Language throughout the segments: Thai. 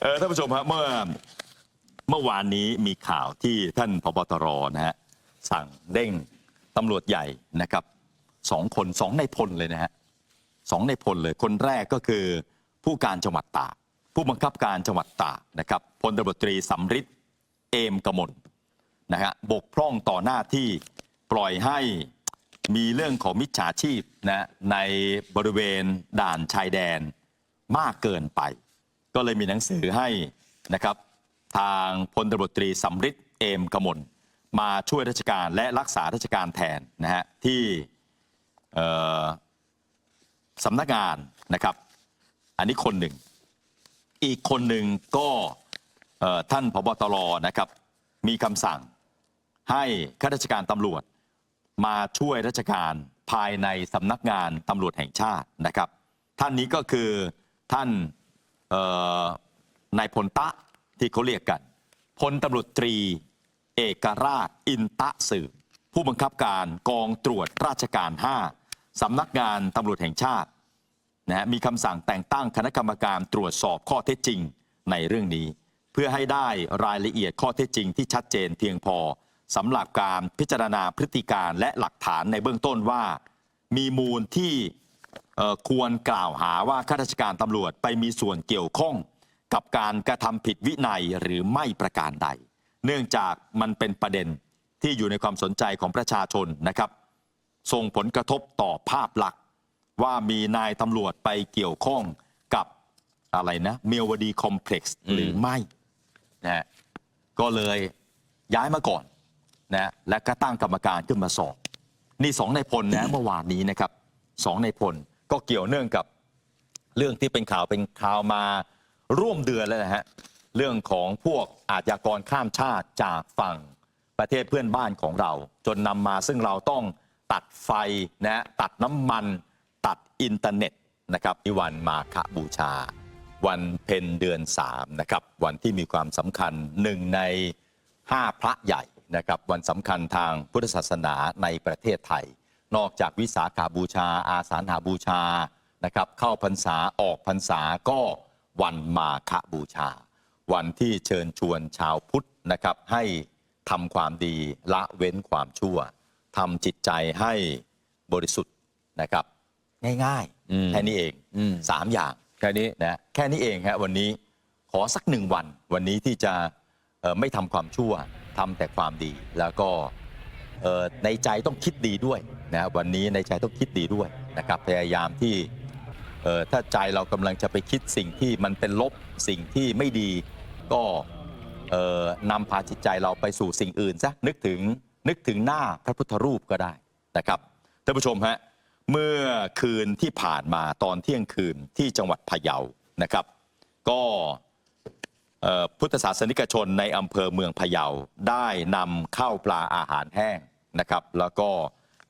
เออท่านผู้ชมครับเมื่อเมื่อวานนี้มีข่าวที่ท่านพบตรนะฮะสั่งเด้งตำรวจใหญ่นะครับสองคนสองในพลเลยนะฮะสองในพลเลยคนแรกก็คือผู้การจังหวัดตากผู้บังคับการจังหวัดตากนะครับพลตำรวจตรีสำริดเอมกมลนะฮะบกพร่องต่อหน้าที่ปล่อยให้มีเรื่องของมิจฉาชีพนะในบริเวณด่านชายแดนมากเกินไป ก็เลยมีหนังสือให้นะครับทางพลตำรวจตรีสำริดเอมกมลมาช่วยราชการและรักษาราชการแทนนะฮะที่สำนักงานนะครับ อันนี้คนหนึ่ง อีกคนหนึ่งก็ท่านพบตรนะครับ มีคำสั่งให้ข้าราชการตำรวจ มาช่วยราชการภายในสำนักงานตำรวจแห่งชาตินะครับ ท่านนี้ก็คือท่าน นายพลตะที่เขาเรียกกันพลตำรวจตรีเอกราชอินตะสืบผู้บังคับการกองตรวจราชการ 5สำนักงานตำรวจแห่งชาตินะฮะมีคำสั่งแต่งตั้งคณะกรรมการตรวจสอบข้อเท็จจริงในเรื่องนี้ เพื่อให้ได้รายละเอียดข้อเท็จจริงที่ชัดเจนเพียงพอสำหรับการพิจารณาพฤติการและหลักฐานในเบื้องต้นว่า มีมูลที่ ควรกล่าวหาว่าข้าราชการตำรวจไปมีส่วนเกี่ยวข้องกับการกระทำผิดวินัยหรือไม่ประการใด เนื่องจากมันเป็นประเด็นที่อยู่ในความสนใจของประชาชนนะครับส่งผลกระทบต่อภาพลักษณ์ว่ามีนายตำรวจไปเกี่ยวข้องกับอะไรนะเมียวดีคอมเพล็กซ์อืมหรือไม่นะฮะก็เลยย้ายมาก่อนนะและก็ตั้งกรรมการขึ้นมาสอบ นี่สองในายพลนะเมื่อวานนี้นะครับสองในายพล ก็เกี่ยวเนื่องกับเรื่องที่เป็นข่าวเป็นข่าวมาร่วมเดือนแล้วนะฮะเรื่องของพวกอาชญากรข้ามชาติจากฝั่งประเทศเพื่อนบ้านของเรา จนนำมาซึ่งเราต้องตัดไฟนะตัดน้ำมัน ตัดอินเทอร์เน็ตนะครับนิวันมาฆบูชา วันเพ็ญเดือน 3 นะครับ วันที่มีความสำคัญหนึ่งใน 5 พระใหญ่นะครับ วันสำคัญทางพุทธศาสนาในประเทศไทย นอกจากวิสาขาบูชา อาสาฬหาบูชานะครับ เข้าพรรษาออกพรรษาก็วันมาฆบูชา วันที่เชิญชวนชาวพุทธนะครับ ให้ทำความดีละเว้นความชั่วทำจิตใจให้บริสุทธิ์นะครับ ง่ายอืมๆแค่นี้เองอืมสามอย่างแค่นี้นะแค่นี้เองฮะวันนี้ขอสักหนึ่งวัน วันนี้ที่จะเอ่อไม่ทำความชั่วทำแต่ความดีแล้วก็เอ่อ ในใจต้องคิดดีด้วยนะวันนี้ในใจต้องคิดดีด้วยนะครับพยายามที่ถ้าใจเรากำลังจะไปคิดสิ่งที่มันเป็นลบสิ่งที่ไม่ดีก็นำพาจิตใจเราไปสู่สิ่งอื่นซะนึกถึงนึกถึงหน้าพระพุทธรูปก็ได้นะครับท่านผู้ชมฮะเมื่อคืนที่ผ่านมาตอนเที่ยงคืนที่จังหวัดพะเยานะครับ ก็ พุทธศาสนิกชนในอำเภอเมืองพะเยาได้นำข้าวปลาอาหารแห้งนะครับ แล้วก็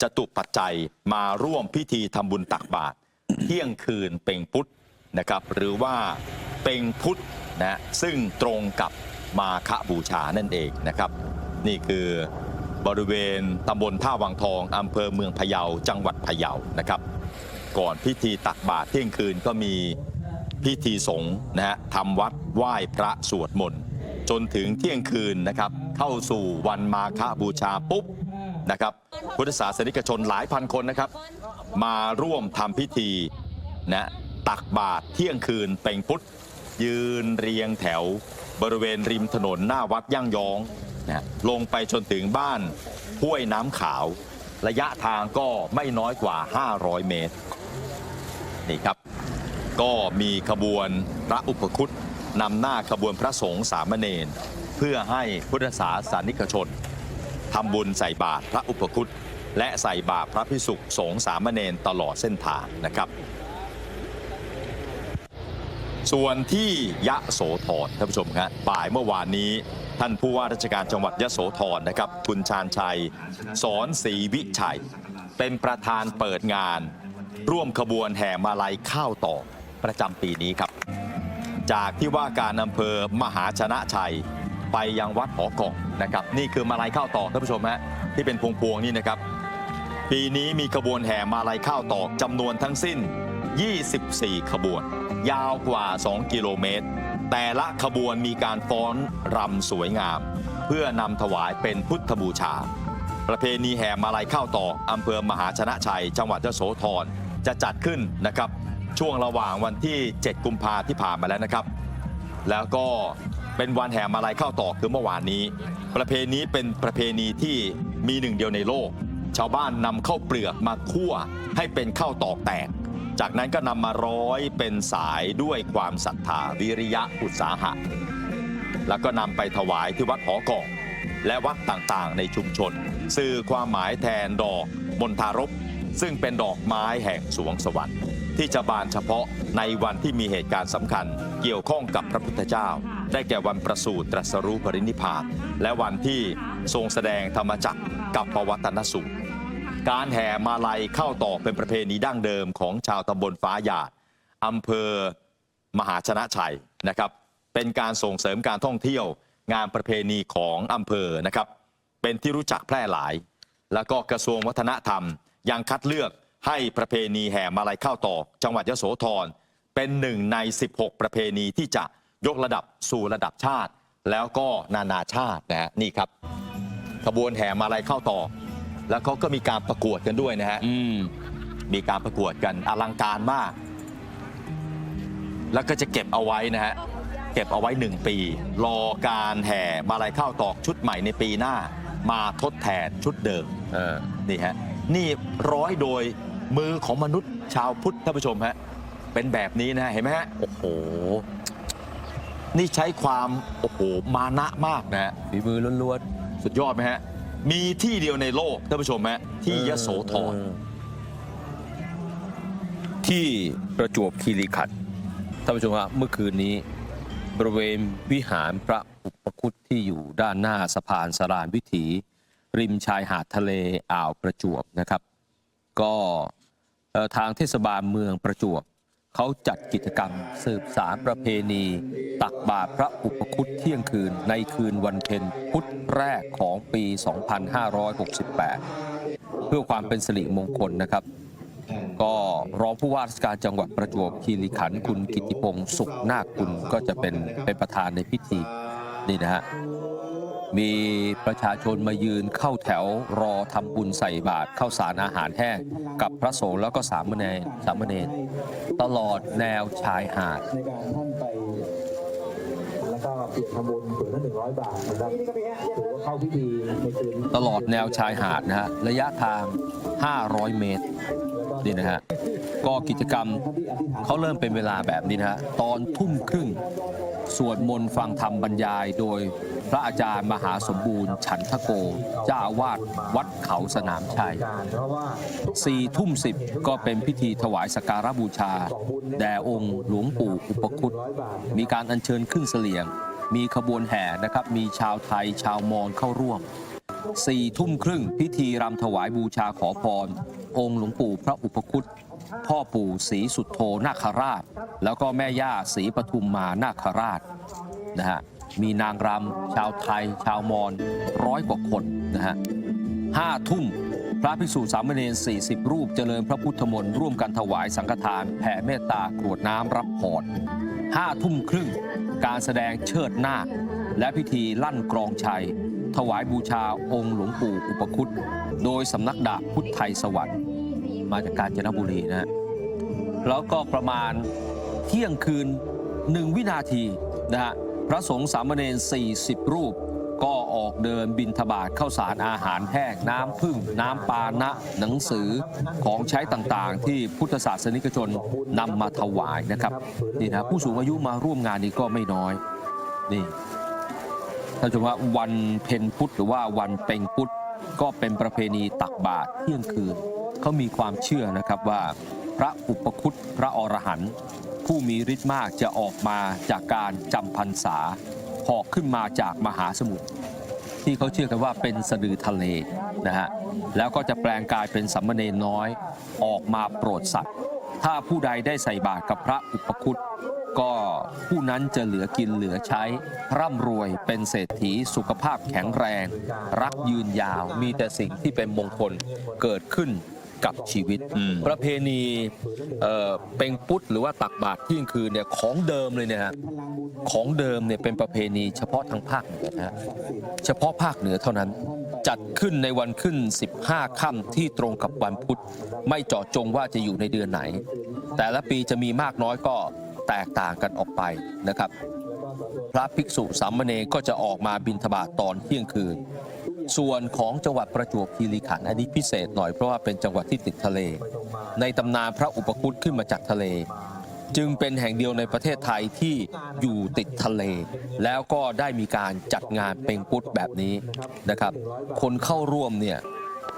จะตุปัจจัยมาร่วมพิธีทำบุญตักบาตรเที่ยงคืนเป็งพุทธนะครับ หรือว่าเป็งพุทธนะซึ่งตรงกับมาฆบูชานั่นเองนะครับ นี่คือบริเวณตำบลท่าวังทองอำเภอเมืองพะเยาจังหวัดพะเยานะครับ ก่อนพิธีตักบาตรเที่ยงคืนก็มี พิธีสงฆ์นะฮะทำวัดไหว้พระสวดมนต์จนถึงเที่ยงคืนนะครับ เข้าสู่วันมาฆบูชาปุ๊บนะครับ พุทธศาสนิกชนหลายพันคนนะครับ มาร่วมทำพิธีนะตักบาตรเที่ยงคืนเป็งพุทธยืนเรียงแถว บริเวณริมถนนหน้าวัดย่างยองนะลงไปจนถึงบ้านห้วยน้ำขาว ระยะทางก็ไม่น้อยกว่า 500 เมตร นี่ครับ ก็มีขบวนพระอุปคุตนำหน้าขบวนพระสงฆ์สามเณรเพื่อให้พุทธศาสนิกชนทำบุญใส่บาตรพระอุปคุตและใส่บาตรพระพิสุขสงฆ์สามเณรตลอดเส้นทางนะครับ ส่วนที่ยะโสธรท่านผู้ชมครับบ่ายเมื่อวานนี้ท่านผู้ว่าราชการจังหวัดยะโสธรนะครับคุณชาญชัย สอนศรีวิชัย เป็นประธานเปิดงาน ร่วมขบวนแห่มาลัยข้าวตอก ประจำปีนี้ครับ จากที่ว่าการอำเภอมหาชนะชัยไปยังวัดหอกองนะครับ นี่คือมาลัยข้าวตอกท่านผู้ชมฮะที่เป็นพวงๆนี่นะครับ ปีนี้มีขบวนแห่มาลัยข้าวตอกจำนวนทั้งสิ้น 24 ขบวน ยาวกว่า 2 กิโลเมตร แต่ละขบวนมีการฟ้อนรำสวยงาม เพื่อนำถวายเป็นพุทธบูชา ประเพณีแห่มาลัยข้าวตอกอำเภอมหาชนะชัย จังหวัดยโสธรจะจัดขึ้นนะครับ ช่วงระหว่างวันที่ 7 กุมภาที่ผ่านมาแล้วนะครับ แล้วก็เป็นวันแห่มาลัยข้าวตอกคือเมื่อวานนี้ ประเพณีเป็นประเพณีที่มีหนึ่งเดียวในโลก ชาวบ้านนำข้าวเปลือกมาคั่วให้เป็นข้าวตอกแตก จากนั้นก็นำมาร้อยเป็นสายด้วยความศรัทธาวิริยะอุตสาหะ แล้วก็นำไปถวายที่วัดหอกอกและวัดต่างๆ ในชุมชน สื่อความหมายแทนดอกบนทารกซึ่งเป็นดอกไม้แห่งสวงสวรรค์ ที่จะบานเฉพาะในวันที่มีเหตุการณ์สำคัญ เกี่ยวข้องกับพระพุทธเจ้า ได้แก่วันประสูติตรัสรู้ปรินิพพานและวันที่ทรงแสดงธรรมจักรกับปวัตนสูตร การแห่มาลัยเข้าต่อเป็นประเพณีดั้งเดิมของชาวตำบลฟ้าหยาดอำเภอมหาชนะชัยนะครับเป็นการส่งเสริมการท่องเที่ยวงานประเพณีของอำเภอนะครับเป็นที่รู้จักแพร่หลาย แล้วก็กระทรวงวัฒนธรรมยังคัดเลือก ให้ประเพณีแห่มาลัยเข้าตอกจังหวัดยโสธรเป็นหนึ่งใน 16 ประเพณีที่จะยกระดับสู่ระดับชาติ แล้วก็นานาชาตินะฮะนี่ครับขบวนแห่มาลัยเข้าตอกแล้วเขาก็มีการประกวดกันด้วยนะฮะอืมมีการประกวดกันอลังการมาก แล้วก็จะเก็บเอาไว้นะฮะเก็บเอาไว้หนึ่งปี รอการแห่มาลัยข้าวตอกชุดใหม่ในปีหน้า มาทดแทนชุดเดิมเออนี่ฮะนี่ร้อยโดย มือของมนุษย์ชาวพุทธท่านผู้ชมฮะเป็นแบบนี้นะฮะเห็นไหมฮะโอ้โห นี่ใช้ความโอ้โหมานะมากนะฮะฝีมือล้วนสุดยอดไหมฮะมีที่เดียวในโลกท่านผู้ชมฮะๆที่ยโสธร เออที่ประจวบคีรีขันธ์ท่านผู้ชมฮะเมื่อคืนนี้ บริเวณวิหารพระอุปคุตที่อยู่ด้านหน้าสะพานสรานวิถี ริมชายหาดทะเลอ่าวประจวบนะครับ ก็ ทางเทศบาลเมืองประจวบเขาจัดกิจกรรม สืบสารประเพณี ตักบาตรพระอุปคุตเที่ยงคืนในคืนวันเพ็ญพุธแรกของปี 2568 เพื่อความเป็นสิริมงคลนะครับ ก็รองผู้ว่าราชการจังหวัดประจวบคีรีขันธ์คุณกิติพงศ์สุขนาคกุลก็จะเป็นเป็นประธานในพิธีนี่นะฮะ มีประชาชนมายืนเข้าแถวรอทำบุญใส่บาตรข้าวสารอาหารแห้งกับพระสงฆ์แล้วก็สามเณรสามเณรตลอดแนวชายหาดในการท่านไปแล้วก็เปิดทำบุญผืนละหนึ่งร้อยบาทนะครับถือว่าเข้าพิธีในคืนตลอดแนวชายหาดนะฮะระยะทาง 500 เมตรนี่นะฮะ ก็กิจกรรมเขาเริ่มเป็นเวลาแบบนี้นะฮะตอนทุ่มครึ่งสวดมนต์ฟังธรรมบรรยายโดยพระอาจารย์มหาสมบูรณ์ ฉันทโก เจ้าวาสวัดเขาสนามชัยสี่ทุ่มสิบก็เป็นพิธีถวายสการบูชา แด่องค์หลวงปู่อุปคุตมีการอัญเชิญขึ้นเสลียง มีขบวนแห่นะครับ มีชาวไทยชาวมอญเข้าร่วมสี่ทุ่มครึ่งพิธีรำถวายบูชาขอพร องค์หลวงปู่พระอุปคุต พ่อปู่ศรีสุดโทนาคราช แล้วก็แม่ย่าศรีปทุมมานาคราชนะฮะมีนางรำชาวไทย ชาวมอญร้อยกว่าคนนะฮะห้าทุ่มพระภิกษุสามเณร40 รูปเจริญพระพุทธมนต์ร่วมกันถวายสังฆทานแผ่เมตตากรวดน้ำรับพรห้าทุ่มครึ่ง การแสดงเชิดหน้า และพิธีลั่นกรองชัย ถวายบูชาองค์หลวงปู่อุปคุตโดยสำนักดาบพุทธไทยสวรรค์ มาจากกาญจนบุรีนะฮะแล้วก็ประมาณเที่ยงคืนหนึ่งวินาทีนะฮะพระสงฆ์สามเณร40 รูป ก็ออกเดินบินทบาทเข้าสารอาหารแห้งน้ำพึ่ง น้ำปานะ หนังสือของใช้ต่างๆ ที่พุทธศาสนิกชนนำมาถวายนะครับนี่นะผู้สูงอายุมาร่วมงานนี้ก็ไม่น้อยนี่ท่านชมว่าวันเพ็ญพุธหรือว่าวันเป็งพุธก็เป็นประเพณีตักบาตรเที่ยงคืน เขามีความเชื่อนะครับว่า พระอุปคุตพระอรหันต์ผู้มีฤทธิ์มากจะออกมาจากการจำพรรษาหอกขึ้นมาจากมหาสมุทรที่เขาเชื่อกันว่าเป็นสะดือทะเลนะฮะแล้วก็จะแปลงกายเป็นสัมมเนน้อยออกมาโปรดสัตว์ ถ้าผู้ใดได้ใส่บาตรกับพระอุปคุตก็ผู้นั้นจะเหลือกินเหลือใช้ ร่ำรวยเป็นเศรษฐีสุขภาพแข็งแรง รักยืนยาวมีแต่สิ่งที่เป็นมงคลเกิดขึ้น กับชีวิต อืม ประเพณีเอ่อเป็งปุ๊ดหรือว่าตักบาตรเที่ยงคืนเนี่ยของเดิมเลยเนี่ยฮะของเดิมเนี่ยเป็นประเพณีเฉพาะทางภาคเหนือนะฮะเฉพาะภาคเหนือเท่านั้น จัดขึ้นในวันขึ้น 15 ค่ำที่ตรงกับวันพุธ ไม่เจาะจงว่าจะอยู่ในเดือนไหน แต่ละปีจะมีมากน้อยก็แตกต่างกันออกไปนะครับ พระภิกษุสามเณรก็จะออกมาบิณฑบาตตอนเที่ยงคืน ส่วนของจังหวัดประจวบคีรีขันธ์อันนี้พิเศษหน่อยเพราะว่าเป็นจังหวัดที่ติดทะเล ในตำนานพระอุปคุตขึ้นมาจากทะเล จึงเป็นแห่งเดียวในประเทศไทยที่อยู่ติดทะเล แล้วก็ได้มีการจัดงานเป็งปุตแบบนี้นะครับ คนเข้าร่วมเนี่ย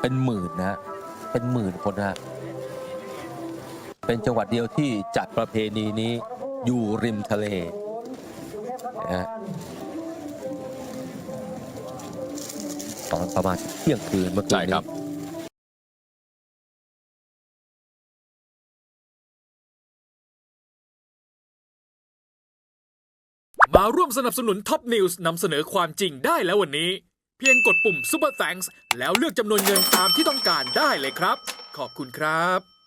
เป็นหมื่นนะเป็นหมื่นคนนะเป็นจังหวัดเดียวที่จัดประเพณีนี้อยู่ริมทะเลนะฮะ ตอนประมาณเที่ยงคืนเมื่อคืนใช่นี้ ครับ มาร่วมสนับสนุนท็อปนิวส์นำเสนอความจริงได้แล้ววันนี้ เพียงกดปุ่ม Super Thanks แล้วเลือกจำนวนเงินตามที่ต้องการได้เลยครับ ขอบคุณครับ